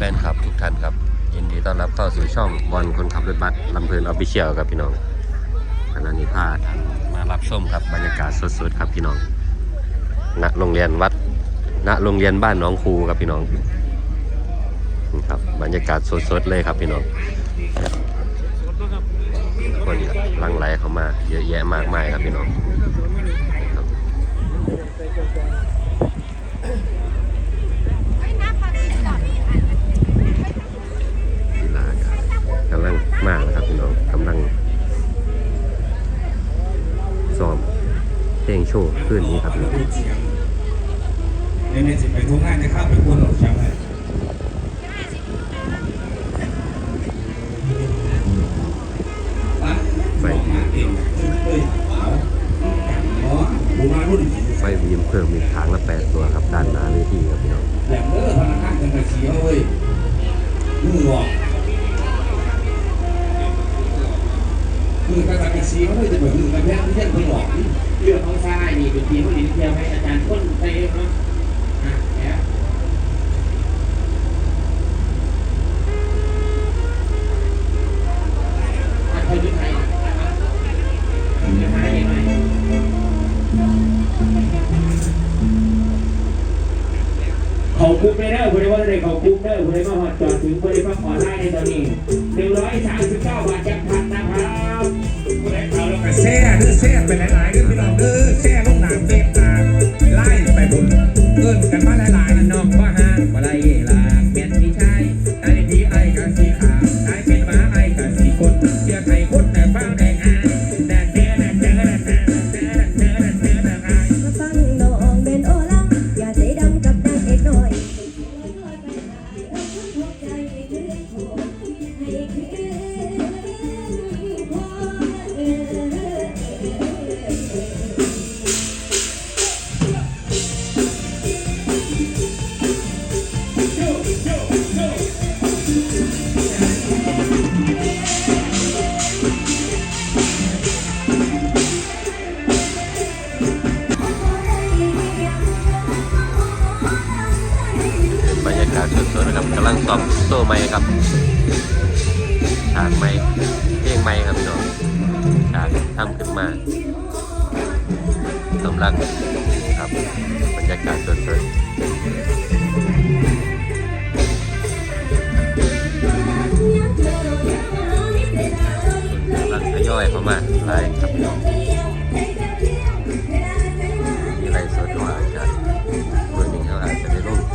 ฟนคลับทุกท่านครับยินดีต้อนรับเข้าสู่ช่องบอลคนขับรถบัสลำเพลินออฟฟิเชียลครับพี่น้องขณะนี้พาท่านมารับชมครับบรรยากาศสดๆครับพี่น้องณโรงเรียนวัดณโรงเรียนบ้านน้องครูครับพี่น้องนี่ครับบรรยากาศสดๆเลยครับพี่น้องคนหลังไหลเข้ามาเยอะแยะมากมายครับพี่น้องครับ กีฬากำลังมากนะครับพี่น้องกำลังซ้อมเพลงโชว์ ขึ้นนี้ครับพี่น้องในในสิไปทุกงานจะเข้าไปพูดหรอกใช่ไหมไปมาเองเฮ้ยเอาอ๋อบูมารุ่นไฟบีมเพิ่มอีกทางละแปดตัวครับด้านหน้าเวทีครับพี่น้องแหลมเด้อพนักงานกันมาเสียเว้ยมือหอกมือกระดาษเสียเว้ยจะแบบมือกระแทกที่เช่นคนหลอก เรื่องของชายนี่เป็นทีมผู้หญิงเที่ยวให้อาจารย์ต้นไปเองเนาะอะแล้วอะเขายึดไทยยึดไทยยังไงเขาคุกไปแล้วคุณได้ว่าอะไรเขาคุกเด้อคุณได้มาหอดจอดถึงคุณได้มาขอไล่ในตอนนี้หนึ่งร้อยสามสิบเก้าบาทจังทันนะครับผู้ใดเขา แล้วก็แซ่เด้อแซ่ไปหลายๆเด้อพี่น้องเด้อแซ่ลงหนังเฟซอ่าไล่ไปบนเอิ้นกันมาแล้ว บรรยากาศสดๆนะครับกำลังซ้อมโซ่ไม้ครับฉากไม้เพลงไม้ครับพี่น้องฉากทำขึ้นมากำลังครับบรรยากาศสดๆ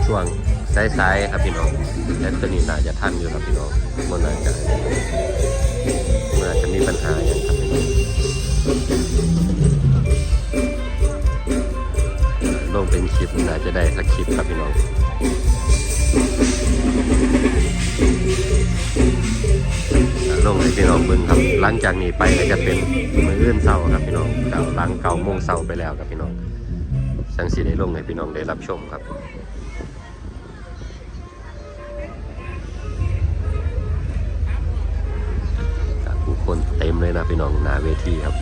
ช่วงสายๆครับพี่น้องและตัวนี้น่าจะทันอยู่ครับพี่น้องมันน่าจะมันอาจจะมีปัญหาอย่างครับพี่น้องลงเป็นคลิปน่าจะได้สักคลิปครับพี่น้องลงให้พี่น้องเบิ่งครับ หลังจากนี้ไปก็จะเป็นมืออื่นเศร้าครับพี่น้องเก่าหลังเก่าโมงเศร้าไปแล้วครับพี่น้องสังสีได้ลงให้พี่น้องได้รับชมครับ พี่น้องหน้าเวทีครับ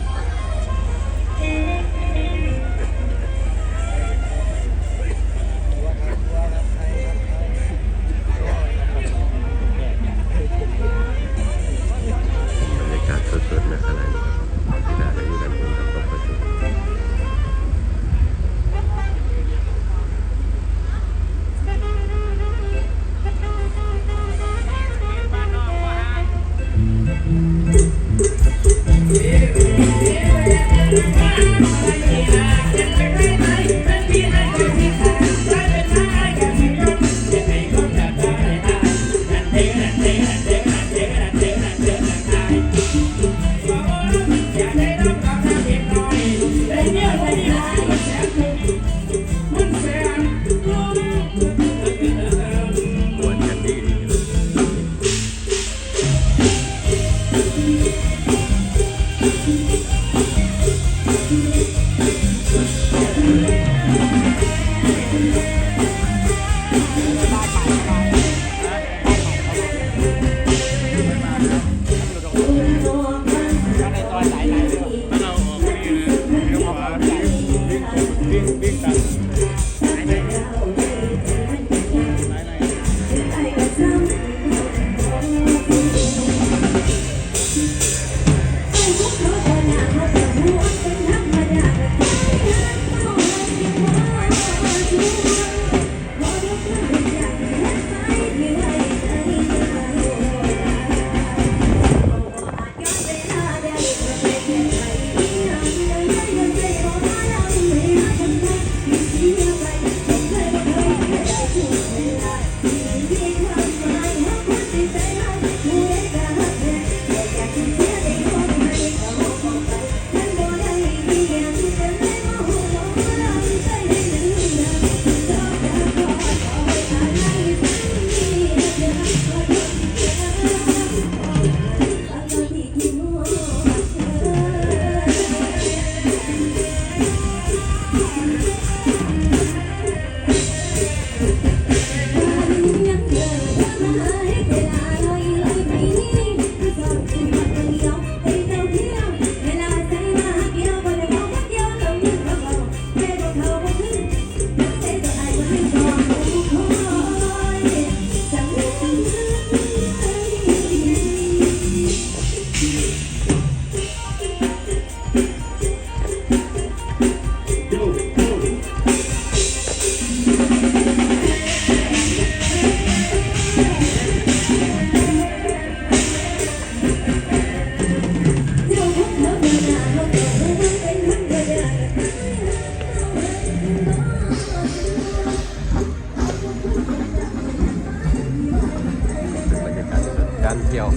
เที่ยว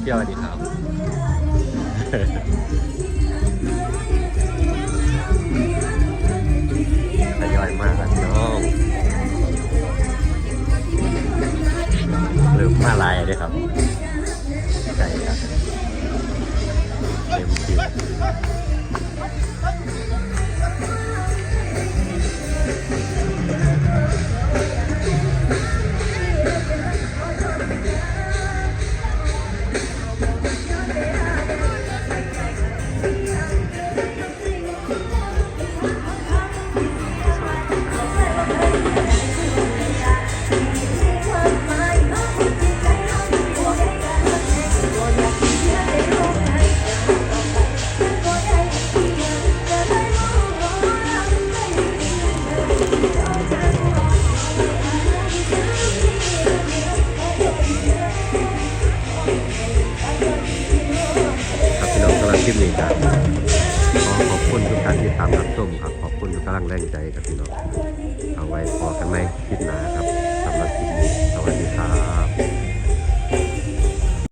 เที่ยวดีครับทยอยมากครับน้องลืมมาลายด้วยครับ คลิปนี้ครับขอขอบคุณทุกท่านที่ตามรับชมครับ ขอบคุณทุกกำลังแรงใจครับพี่น้อง เอาไว้พอกันไหมคลิปหน้า